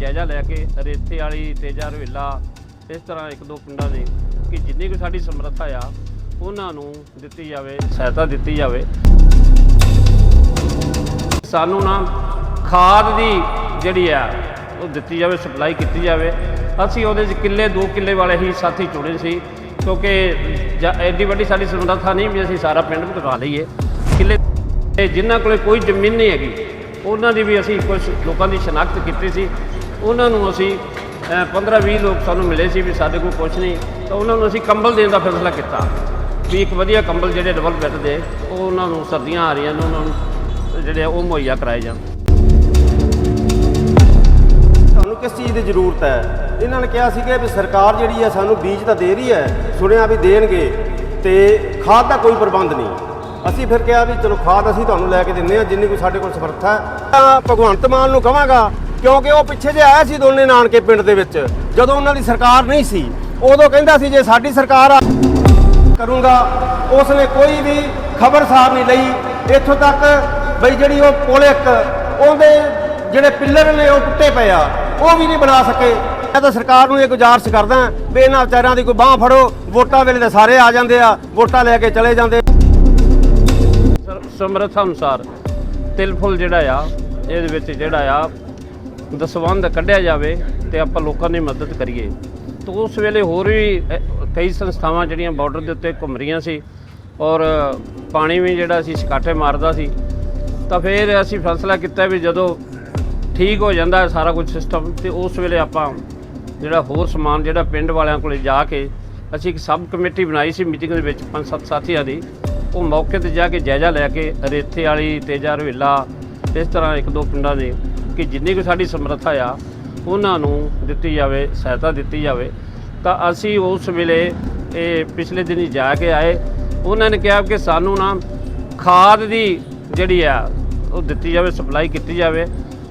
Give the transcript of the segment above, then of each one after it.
ਜਾਇਜ਼ਾ ਲੈ ਕੇ ਰੇਤੇ ਵਾਲੀ ਤੇਜਾ ਰਵੇਲਾ, ਇਸ ਤਰ੍ਹਾਂ ਇੱਕ ਦੋ ਪਿੰਡਾਂ ਦੇ ਕਿ ਜਿੰਨੀ ਕੁ ਸਾਡੀ ਸਮਰੱਥਾ ਆ, ਉਹਨਾਂ ਨੂੰ ਦਿੱਤੀ ਜਾਵੇ, ਸਹਾਇਤਾ ਦਿੱਤੀ ਜਾਵੇ। ਸਾਨੂੰ ਨਾ ਖਾਦ ਦੀ ਜਿਹੜੀ ਆ, ਉਹ ਦਿੱਤੀ ਜਾਵੇ ਸਪਲਾਈ ਕੀਤੀ ਜਾਵੇ। ਅਸੀਂ ਉਹਦੇ 'ਚ ਕਿੱਲੇ, ਦੋ ਕਿੱਲੇ ਵਾਲੇ ਹੀ ਸਾਥੀ ਚੁਣੇ ਸੀ, ਕਿਉਂਕਿ ਜਾਂ ਐਡੀ ਵੱਡੀ ਸਾਡੀ ਸਮਰੱਥਾ ਨਹੀਂ ਵੀ ਅਸੀਂ ਸਾਰਾ ਪਿੰਡ ਘਟਾ ਲਈਏ। ਕਿੱਲੇ ਤੇ ਜਿਨ੍ਹਾਂ ਕੋਲੇ ਕੋਈ ਜ਼ਮੀਨ ਨਹੀਂ ਹੈਗੀ, ਉਹਨਾਂ ਦੀ ਵੀ ਅਸੀਂ ਕੁਝ ਲੋਕਾਂ ਦੀ ਸ਼ਨਾਖਤ ਕੀਤੀ ਸੀ। ਉਹਨਾਂ ਨੂੰ ਅਸੀਂ 15-20 ਲੋਕ ਸਾਨੂੰ ਮਿਲੇ ਸੀ ਵੀ ਸਾਡੇ ਕੋਲ ਕੁਝ ਨਹੀਂ, ਤਾਂ ਉਹਨਾਂ ਨੂੰ ਅਸੀਂ ਕੰਬਲ ਦੇਣ ਦਾ ਫੈਸਲਾ ਕੀਤਾ। ਵੀ ਇੱਕ ਵਧੀਆ ਕੰਬਲ ਜਿਹੜੇ ਡਬਲ ਬੈੱਡ ਦੇ, ਉਹ ਉਹਨਾਂ ਨੂੰ ਸਰਦੀਆਂ ਆ ਰਹੀਆਂ ਨੇ, ਉਹਨਾਂ ਨੂੰ ਜਿਹੜੇ ਆ ਉਹ ਮੁਹੱਈਆ ਕਰਾਏ ਜਾਣ। ਤੁਹਾਨੂੰ ਕਿਸ ਚੀਜ਼ ਦੀ ਜ਼ਰੂਰਤ ਹੈ? ਇਹਨਾਂ ਨੇ ਕਿਹਾ ਸੀਗਾ ਵੀ ਸਰਕਾਰ ਜਿਹੜੀ ਹੈ ਸਾਨੂੰ ਬੀਜ ਤਾਂ ਦੇ ਰਹੀ ਹੈ, ਸੁਣਿਆ ਵੀ ਦੇਣਗੇ, ਤੇ ਖਾਦ ਦਾ ਕੋਈ ਪ੍ਰਬੰਧ ਨਹੀਂ। ਅਸੀਂ ਫਿਰ ਕਿਹਾ ਵੀ ਚਲੋ ਖਾਦ ਅਸੀਂ ਤੁਹਾਨੂੰ ਲੈ ਕੇ ਦਿੰਦੇ ਹਾਂ, ਜਿੰਨੀ ਕੋਈ ਸਾਡੇ ਕੋਲ ਸਮਰੱਥਾ ਹੈ। ਤਾਂ ਭਗਵੰਤ ਮਾਨ ਨੂੰ ਕਹਾਂਗਾ ਕਿਉਂਕਿ ਉਹ ਪਿੱਛੇ ਜੇ ਆਇਆ ਸੀ ਦੋਨੇ ਨਾਨਕੇ ਪਿੰਡ ਦੇ ਵਿੱਚ, ਜਦੋਂ ਉਹਨਾਂ ਦੀ ਸਰਕਾਰ ਨਹੀਂ ਸੀ, ਉਦੋਂ ਕਹਿੰਦਾ ਸੀ ਜੇ ਸਾਡੀ ਸਰਕਾਰ ਆ ਕਰੂੰਗਾ, ਉਸਨੇ ਕੋਈ ਵੀ ਖਬਰਸਾਰ ਨਹੀਂ ਲਈ। ਇੱਥੋਂ ਤੱਕ ਬਈ ਜਿਹੜੀ ਉਹ ਪੁਲ ਇੱਕ, ਉਹਦੇ ਜਿਹੜੇ ਪਿੱਲਰ ਨੇ ਉਹ ਟੁੱਟੇ ਪਏ ਆ, ਉਹ ਵੀ ਨਹੀਂ ਬਣਾ ਸਕੇ। ਮੈਂ ਤਾਂ ਸਰਕਾਰ ਨੂੰ ਇਹ ਗੁਜ਼ਾਰਿਸ਼ ਕਰਦਾ ਵੀ ਇਹਨਾਂ ਵਿਚਾਰਿਆਂ ਦੀ ਕੋਈ ਬਾਹ ਫੜੋ, ਵੋਟਾਂ ਵੇਲੇ ਤਾਂ ਸਾਰੇ ਆ ਜਾਂਦੇ ਆ, ਵੋਟਾਂ ਲੈ ਕੇ ਚਲੇ ਜਾਂਦੇ ਸਮਰੱਥਾ ਅਨੁਸਾਰ ਤਿਲ ਫੁੱਲ ਜਿਹੜਾ ਆ, ਇਹਦੇ ਵਿੱਚ ਜਿਹੜਾ ਆ ਦਸਵੰਧ ਕੱਢਿਆ ਜਾਵੇ ਤੇ ਆਪਾਂ ਲੋਕਾਂ ਦੀ ਮਦਦ ਕਰੀਏ। ਤਾਂ ਉਸ ਵੇਲੇ ਹੋਰ ਵੀ ਅ, ਕਈ ਸੰਸਥਾਵਾਂ ਜਿਹੜੀਆਂ ਬਾਰਡਰ ਦੇ ਉੱਤੇ ਘੁੰਮ ਰਹੀਆਂ ਸੀ ਔਰ ਪਾਣੀ ਵੀ ਜਿਹੜਾ ਸੀ ਛਕਾਟੇ ਮਾਰਦਾ ਸੀ ਤਾਂ ਫਿਰ ਅਸੀਂ ਫੈਸਲਾ ਕੀਤਾ ਵੀ ਜਦੋਂ ਠੀਕ ਹੋ ਜਾਂਦਾ ਹੈ ਸਾਰਾ ਕੁਝ ਸਿਸਟਮ ਤੇ ਉਸ ਵੇਲੇ ਆਪਾਂ ਜਿਹੜਾ ਹੋਰ ਸਮਾਨ ਜਿਹੜਾ ਪਿੰਡ ਵਾਲਿਆਂ ਕੋਲੇ ਜਾ ਕੇ ਅਸੀਂ ਇੱਕ ਸਬ ਕਮੇਟੀ ਬਣਾਈ ਸੀ ਮੀਟਿੰਗ ਦੇ ਵਿੱਚ ਪੰਜ ਸੱਤ ਸਾਥੀਆਂ ਦੀ। ਉਹ ਮੌਕੇ ਤੇ ਜਾ ਕੇ ਜਾਇਜ਼ਾ ਲੈ ਕੇ ਰੇਥੇ ਵਾਲੀ ਤੇਜਾ ਰਵੇਲਾ ਇਸ ਤਰ੍ਹਾਂ ਇੱਕ ਦੋ ਪਿੰਡਾਂ ਦੇ ਕਿ ਜਿੰਨੀ ਕੁ ਸਾਡੀ ਸਮਰੱਥਾ ਆ, ਉਹਨਾਂ ਨੂੰ ਦਿੱਤੀ ਜਾਵੇ, ਸਹਾਇਤਾ ਦਿੱਤੀ ਜਾਵੇ। ਤਾਂ ਅਸੀਂ ਉਸ ਵੇਲੇ ਇਹ ਪਿਛਲੇ ਦਿਨੀ ਜਾ ਕੇ ਆਏ। ਉਹਨਾਂ ਨੇ ਕਿਹਾ ਕਿ ਸਾਨੂੰ ਨਾ ਖਾਦ ਦੀ ਜਿਹੜੀ ਆ, ਉਹ ਦਿੱਤੀ ਜਾਵੇ, ਸਪਲਾਈ ਕੀਤੀ ਜਾਵੇ।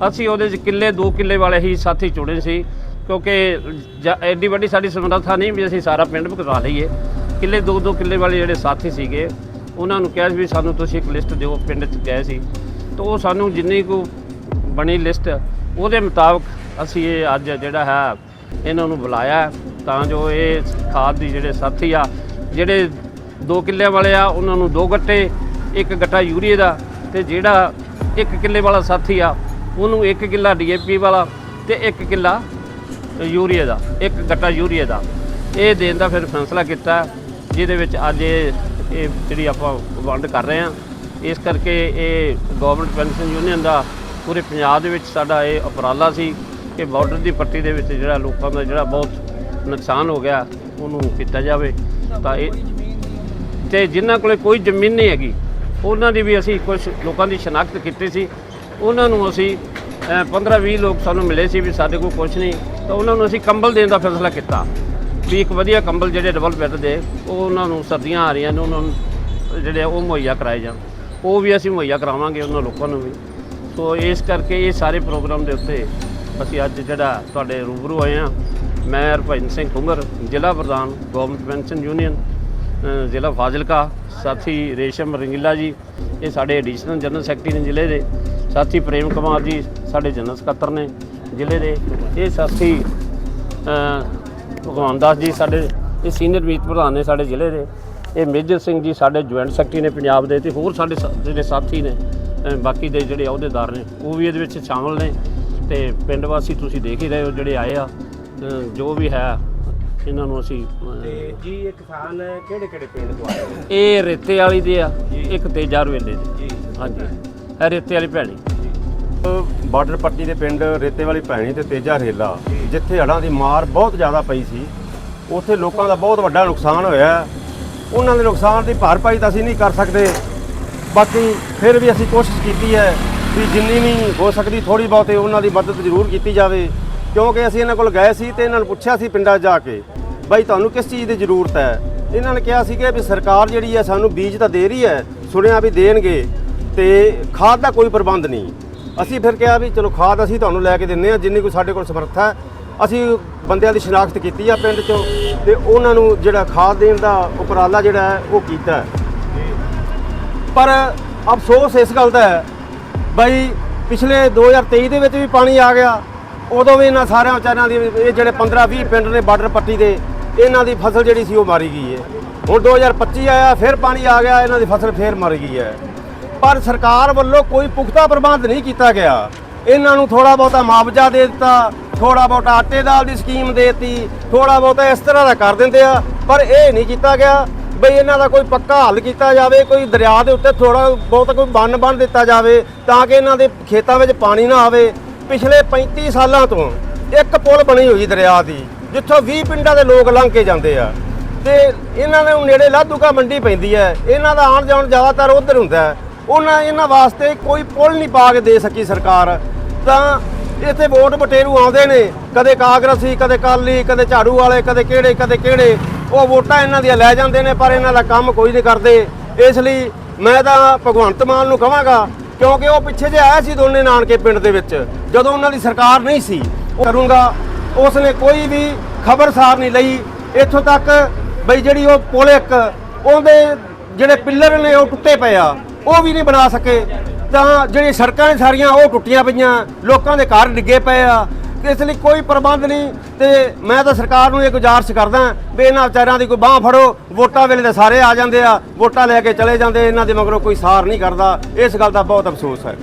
ਅਸੀਂ ਉਹਦੇ 'ਚ ਕਿੱਲੇ, ਦੋ ਕਿੱਲੇ ਵਾਲੇ ਹੀ ਸਾਥੀ ਚੁਣੇ ਸੀ, ਕਿਉਂਕਿ ਜਾਂ, ਐਡੀ ਵੱਡੀ ਸਾਡੀ ਸਮਰੱਥਾ ਨਹੀਂ ਵੀ ਅਸੀਂ ਸਾਰਾ ਪਿੰਡ ਘਟਾ ਲਈਏ। ਕਿੱਲੇ, ਦੋ ਦੋ ਕਿੱਲੇ ਵਾਲੇ ਜਿਹੜੇ ਸਾਥੀ ਸੀਗੇ, ਉਹਨਾਂ ਨੂੰ ਕਿਹਾ ਵੀ ਸਾਨੂੰ ਤੁਸੀਂ ਇੱਕ ਲਿਸਟ ਦਿਓ, ਪਿੰਡ 'ਚ ਗਏ ਸੀ। ਤਾਂ ਉਹ ਸਾਨੂੰ ਜਿੰਨੀ ਕੁ ਬਣੀ ਲਿਸਟ, ਉਹਦੇ ਮੁਤਾਬਕ ਅਸੀਂ ਇਹ ਅੱਜ ਜਿਹੜਾ ਹੈ, ਇਹਨਾਂ ਨੂੰ ਬੁਲਾਇਆ ਤਾਂ ਜੋ ਇਹ ਖਾਦ ਦੀ ਜਿਹੜੇ ਸਾਥੀ ਆ, ਜਿਹੜੇ ਦੋ ਕਿੱਲੇ ਵਾਲੇ ਆ, ਉਹਨਾਂ ਨੂੰ ਦੋ ਗੱਟੇ, ਇੱਕ ਗੱਟਾ ਯੂਰੀਏ ਦਾ, ਤੇ ਜਿਹੜਾ ਇੱਕ ਕਿੱਲੇ ਵਾਲਾ ਸਾਥੀ ਆ, ਉਹਨੂੰ ਇੱਕ ਕਿੱਲਾ ਡੀਏਪੀ ਵਾਲਾ ਤੇ ਇੱਕ ਕਿੱਲਾ ਯੂਰੀਏ ਦਾ, ਇੱਕ ਗੱਟਾ ਯੂਰੀਏ ਦਾ। ਇਹ ਦੇਣ ਦਾ ਫਿਰ ਫੈਸਲਾ ਕੀਤਾ ਜਿਹਦੇ ਵਿੱਚ ਅੱਜ ਇਹ ਇਹ ਜਿਹੜੀ ਆਪਾਂ ਵੰਡ ਕਰ ਰਹੇ ਹਾਂ, ਇਸ ਕਰਕੇ ਇਹ ਗਵਰਨਮੈਂਟ ਪੈਨਸ਼ਨ ਯੂਨੀਅਨ ਦਾ ਪੂਰੇ ਪੰਜਾਬ ਦੇ ਵਿੱਚ ਸਾਡਾ ਇਹ ਉਪਰਾਲਾ ਸੀ ਕਿ ਬਾਰਡਰ ਦੀ ਪੱਟੀ ਦੇ ਵਿੱਚ ਜਿਹੜਾ ਲੋਕਾਂ ਦਾ ਜਿਹੜਾ ਬਹੁਤ ਨੁਕਸਾਨ ਹੋ ਗਿਆ, ਉਹਨੂੰ ਕੀਤਾ ਜਾਵੇ। ਤਾਂ ਇਹ ਤੇ ਜਿਨ੍ਹਾਂ ਕੋਲੇ ਕੋਈ ਜ਼ਮੀਨ ਨਹੀਂ ਹੈਗੀ, ਉਹਨਾਂ ਦੀ ਵੀ ਅਸੀਂ ਕੁਝ ਲੋਕਾਂ ਦੀ ਸ਼ਨਾਖਤ ਕੀਤੀ ਸੀ। ਉਹਨਾਂ ਨੂੰ ਅਸੀਂ 15-20 ਲੋਕ ਸਾਨੂੰ ਮਿਲੇ ਸੀ ਵੀ ਸਾਡੇ ਕੋਲ ਕੁਝ ਨਹੀਂ, ਤਾਂ ਉਹਨਾਂ ਨੂੰ ਅਸੀਂ ਕੰਬਲ ਦੇਣ ਦਾ ਫੈਸਲਾ ਕੀਤਾ। ਵੀ ਇੱਕ ਵਧੀਆ ਕੰਬਲ ਜਿਹੜੇ ਡਬਲ ਬੈੱਡ ਦੇ, ਉਹ ਉਹਨਾਂ ਨੂੰ ਸਰਦੀਆਂ ਆ ਰਹੀਆਂ ਨੇ, ਉਹਨਾਂ ਨੂੰ ਜਿਹੜੇ ਆ ਉਹ ਮੁਹੱਈਆ ਕਰਾਏ ਜਾਣ। ਉਹ ਵੀ ਅਸੀਂ ਮੁਹੱਈਆ ਕਰਾਵਾਂਗੇ ਉਹਨਾਂ ਲੋਕਾਂ ਨੂੰ ਵੀ। ਸੋ ਇਸ ਕਰਕੇ ਇਹ ਸਾਰੇ ਪ੍ਰੋਗਰਾਮ ਦੇ ਉੱਤੇ ਅਸੀਂ ਅੱਜ ਜਿਹੜਾ ਤੁਹਾਡੇ ਰੂਬਰੂ ਆਏ ਹਾਂ, ਮੈਂ ਹਰਭਜਨ ਸਿੰਘ ਕੁਮਰ ਜ਼ਿਲ੍ਹਾ ਪ੍ਰਧਾਨ ਗਵਰਨਮੈਂਟ ਪੈਨਸ਼ਨ ਯੂਨੀਅਨ ਜ਼ਿਲ੍ਹਾ ਫਾਜ਼ਿਲਕਾ, ਸਾਥੀ ਰੇਸ਼ਮ ਰੰਗੀਲਾ ਜੀ, ਇਹ ਸਾਡੇ ਐਡੀਸ਼ਨਲ ਜਨਰਲ ਸੈਕਟਰੀ ਨੇ ਜ਼ਿਲ੍ਹੇ ਦੇ, ਸਾਥੀ ਪ੍ਰੇਮ ਕੁਮਾਰ ਜੀ, ਸਾਡੇ ਜਨਰਲ ਸਕੱਤਰ ਨੇ ਜ਼ਿਲ੍ਹੇ ਦੇ, ਇਹ ਸਾਥੀ ਭਗਵਾਨ ਦਾਸ ਜੀ ਸਾਡੇ, ਇਹ ਸੀਨੀਅਰ ਮੀਤ ਪ੍ਰਧਾਨ ਨੇ ਸਾਡੇ ਜ਼ਿਲ੍ਹੇ ਦੇ, ਇਹ ਮੇਜਰ ਸਿੰਘ ਜੀ ਸਾਡੇ ਜੁਆਇੰਟ ਸੈਕਟਰੀ ਨੇ ਪੰਜਾਬ ਦੇ ਤੇ ਹੋਰ ਸਾਡੇ ਜਿਹੜੇ ਸਾਥੀ ਨੇ ਬਾਕੀ ਦੇ ਜਿਹੜੇ ਅਹੁਦੇਦਾਰ ਨੇ ਉਹ ਵੀ ਇਹਦੇ ਵਿੱਚ ਸ਼ਾਮਲ ਨੇ ਤੇ ਪਿੰਡ ਵਾਸੀ ਤੁਸੀਂ ਦੇਖ ਹੀ ਰਹੇ ਹੋ ਜਿਹੜੇ ਆਏ ਆ ਜੋ ਵੀ ਹੈ ਇਹਨਾਂ ਨੂੰ ਅਸੀਂ ਤੇ ਜੀ ਇਹ ਕਿਸਾਨ ਕਿਹੜੇ ਕਿਹੜੇ ਪਿੰਡ ਤੋਂ ਆਏ ਨੇ? ਇਹ ਰੇਤੇ ਵਾਲੀ ਦੇ ਆ ਇੱਕ ਤੇਜਾ ਰਵੇਲੇ ਦੇ। ਜੀ। ਹਾਂਜੀ। ਇਹ ਰੇਤੇ ਵਾਲੀ ਭੈਣੀ। ਬਾਰਡਰ ਪੱਟੀ ਦੇ ਪਿੰਡ ਰੇਤੇ ਵਾਲੀ ਭੈਣੀ ਤੇ ਤੇਜਾ ਰੇਲਾ ਜਿੱਥੇ ਹੜ੍ਹਾਂ ਦੀ ਮਾਰ ਬਹੁਤ ਜ਼ਿਆਦਾ ਪਈ ਸੀ ਉੱਥੇ ਲੋਕਾਂ ਦਾ ਬਹੁਤ ਵੱਡਾ ਨੁਕਸਾਨ ਹੋਇਆ। ਉਹਨਾਂ ਦੇ ਨੁਕਸਾਨ ਦੀ ਭਰਪਾਈ ਤਾਂ ਅਸੀਂ ਨਹੀਂ ਕਰ ਸਕਦੇ। ਬਾਕੀ ਫਿਰ ਵੀ ਅਸੀਂ ਕੋਸ਼ਿਸ਼ ਕੀਤੀ ਹੈ ਵੀ ਜਿੰਨੀ ਵੀ ਹੋ ਸਕਦੀ ਥੋੜੀ ਬਹੁਤੇ ਉਹਨਾਂ ਦੀ ਮਦਦ ਜ਼ਰੂਰ ਕੀਤੀ ਜਾਵੇ, ਕਿਉਂਕਿ ਅਸੀਂ ਇਹਨਾਂ ਕੋਲ ਗਏ ਸੀ ਤੇ ਇਹਨਾਂ ਨੂੰ ਪੁੱਛਿਆ ਸੀ ਪਿੰਡਾਂ 'ਚ ਜਾ ਕੇ, ਬਾਈ ਤੁਹਾਨੂੰ ਕਿਸ ਚੀਜ਼ ਦੀ ਜ਼ਰੂਰਤ ਹੈ? ਇਹਨਾਂ ਨੇ ਕਿਹਾ ਸੀ ਕਿ ਵੀ ਸਰਕਾਰ ਜਿਹੜੀ ਹੈ ਸਾਨੂੰ ਬੀਜ ਤਾਂ ਦੇ ਰਹੀ ਹੈ, ਸੁਣਿਆ ਵੀ ਦੇਣਗੇ ਤੇ ਖਾਦ ਦਾ ਕੋਈ ਪ੍ਰਬੰਧ ਨਹੀਂ। ਅਸੀਂ ਫਿਰ ਕਿਹਾ ਵੀ ਚਲੋ ਖਾਦ ਅਸੀਂ ਤੁਹਾਨੂੰ ਲੈ ਕੇ ਦਿੰਨੇ ਆ ਜਿੰਨੀ ਕੋਈ ਸਾਡੇ ਕੋਲ ਸਮਰੱਥਾ ਅਸੀਂ ਬੰਦਿਆਂ ਦੀ ਸ਼ਨਾਖਤ ਕੀਤੀ ਆ ਪਿੰਡ 'ਚੋਂ ਤੇ ਉਹਨਾਂ ਨੂੰ ਜਿਹੜਾ ਖਾਦ ਦੇਣ ਦਾ ਉਪਰਾਲਾ ਜਿਹੜਾ ਉਹ ਕੀਤਾ ਪਰ ਅਫਸੋਸ ਇਸ ਗੱਲ ਦਾ ਹੈ ਬਈ ਪਿਛਲੇ 2023 ਦੇ ਵਿੱਚ ਵੀ ਪਾਣੀ ਆ ਗਿਆ, ਉਦੋਂ ਵੀ ਇਹਨਾਂ ਸਾਰਿਆਂ ਵਿਚਾਰਿਆਂ ਦੀ ਇਹ ਜਿਹੜੇ 15 20 ਪਿੰਡ ਨੇ ਬਾਰਡਰ ਪੱਟੀ ਦੇ, ਇਹਨਾਂ ਦੀ ਫਸਲ ਜਿਹੜੀ ਸੀ ਉਹ ਮਾਰੀ ਗਈ ਹੈ। ਹੁਣ 2025 ਆਇਆ, ਫਿਰ ਪਾਣੀ ਆ ਗਿਆ, ਇਹਨਾਂ ਦੀ ਫਸਲ ਫੇਰ ਮਰ ਗਈ ਹੈ। ਪਰ ਸਰਕਾਰ ਵੱਲੋਂ ਕੋਈ ਪੁਖਤਾ ਪ੍ਰਬੰਧ ਨਹੀਂ ਕੀਤਾ ਗਿਆ। ਇਹਨਾਂ ਨੂੰ ਥੋੜਾ ਬਹੁਤਾ ਮੁਆਵਜ਼ਾ ਦੇ ਦਿੱਤਾ ਥੋੜਾ ਬਹੁਤਾ ਆਟੇ ਦਾਲ ਦੀ ਸਕੀਮ ਦੇ ਦਿੱਤੀ ਥੋੜਾ ਬਹੁਤਾ ਇਸ ਤਰ੍ਹਾਂ ਦਾ ਕਰ ਦਿੰਦੇ ਆ, ਪਰ ਇਹ ਨਹੀਂ ਕੀਤਾ ਗਿਆ। ਬਈ ਇਹਨਾਂ ਦਾ ਕੋਈ ਪੱਕਾ ਹੱਲ ਕੀਤਾ ਜਾਵੇ, ਕੋਈ ਦਰਿਆ ਦੇ ਉੱਤੇ ਥੋੜਾ ਬਹੁਤ ਕੋਈ ਬੰਨ ਬੰਨ ਦਿੱਤਾ ਜਾਵੇ, ਤਾਂ ਕਿ ਇਹਨਾਂ ਦੇ ਖੇਤਾਂ ਵਿੱਚ ਪਾਣੀ ਨਾ ਆਵੇ। ਪਿਛਲੇ 35 ਸਾਲਾਂ ਤੋਂ ਇੱਕ ਪੁਲ ਬਣੀ ਹੋਈ ਦਰਿਆ ਦੀ, ਜਿੱਥੋਂ 20 ਪਿੰਡਾਂ ਦੇ ਲੋਕ ਲੰਘ ਕੇ ਜਾਂਦੇ ਆ। ਤੇ ਇਹਨਾਂ ਦੇ ਨੇੜੇ ਲਾਧੂਕਾ ਮੰਡੀ ਪੈਂਦੀ ਹੈ, ਇਹਨਾਂ ਦਾ ਆਉਣ ਜਾਣ ਜ਼ਿਆਦਾਤਰ ਉਧਰ ਹੁੰਦਾ ਹੈ। ਉਹਨਾਂ ਇਹਨਾਂ ਵਾਸਤੇ ਕੋਈ ਪੁਲ ਨਹੀਂ ਪਾ ਕੇ ਦੇ ਸਕੀ ਸਰਕਾਰ। ਤਾਂ ਇੱਥੇ ਵੋਟ ਬਟੇਰੂ ਆਉਂਦੇ ਨੇ, ਕਦੇ ਕਾਂਗਰਸੀ, ਕਦੇ ਕਾਲੀ, ਕਦੇ ਝਾੜੂ ਵਾਲੇ, ਕਦੇ ਕਿਹੜੇ ਕਦੇ ਕਿਹੜੇ। ਉਹ ਵੋਟਾਂ ਇਹਨਾਂ ਦੀਆਂ ਲੈ ਜਾਂਦੇ ਨੇ, ਪਰ ਇਹਨਾਂ ਦਾ ਕੰਮ ਕੋਈ ਨਹੀਂ ਕਰਦੇ। ਇਸ ਲਈ ਮੈਂ ਤਾਂ ਭਗਵੰਤ ਮਾਨ ਨੂੰ ਕਹਾਂਗਾ, ਕਿਉਂਕਿ ਉਹ ਪਿੱਛੇ ਜੇ ਆਇਆ ਸੀ ਦੋਨੇ ਨਾਨਕੇ ਪਿੰਡ ਦੇ ਵਿੱਚ, ਜਦੋਂ ਉਹਨਾਂ ਦੀ ਸਰਕਾਰ ਨਹੀਂ ਸੀ। ਉਹ ਕਰੂੰਗਾ, ਉਸਨੇ ਕੋਈ ਵੀ ਖਬਰਸਾਰ ਨਹੀਂ ਲਈ। ਇੱਥੋਂ ਤੱਕ ਬਈ ਜਿਹੜੀ ਉਹ ਪੁਲ ਇੱਕ, ਉਹਦੇ ਜਿਹੜੇ ਪਿੱਲਰ ਨੇ, ਉਹ ਟੁੱਟੇ ਪਏ ਆ। ਉਹ ਵੀ ਨਹੀਂ ਬਣਾ ਸਕੇ। ਤਾਂ ਜਿਹੜੀ ਸੜਕਾਂ ਨੇ ਸਾਰੀਆਂ, ਉਹ ਟੁੱਟੀਆਂ ਪਈਆਂ। ਲੋਕਾਂ ਦੇ ਘਰ ਡਿੱਗੇ ਪਏ ਆ। ਇਸ ਲਈ ਕੋਈ ਪ੍ਰਬੰਧ ਨਹੀਂ ਤੇ ਮੈਂ ਤਾਂ ਸਰਕਾਰ ਨੂੰ ਇਹ ਗੁਜ਼ਾਰਿਸ਼ ਕਰਦਾ ਵੀ ਇਹਨਾਂ ਵਿਚਾਰਿਆਂ ਦੀ ਕੋਈ ਬਾਹ ਫੜੋ, ਵੋਟਾਂ ਵੇਲੇ ਤਾਂ ਸਾਰੇ ਆ ਜਾਂਦੇ ਆ, ਵੋਟਾਂ ਲੈ ਕੇ ਚਲੇ ਜਾਂਦੇ ਇਹਨਾਂ ਦੇ ਮਗਰੋਂ ਕੋਈ ਸਾਰ ਨਹੀਂ ਕਰਦਾ। ਇਸ ਗੱਲ ਦਾ ਬਹੁਤ ਅਫਸੋਸ ਹੈ।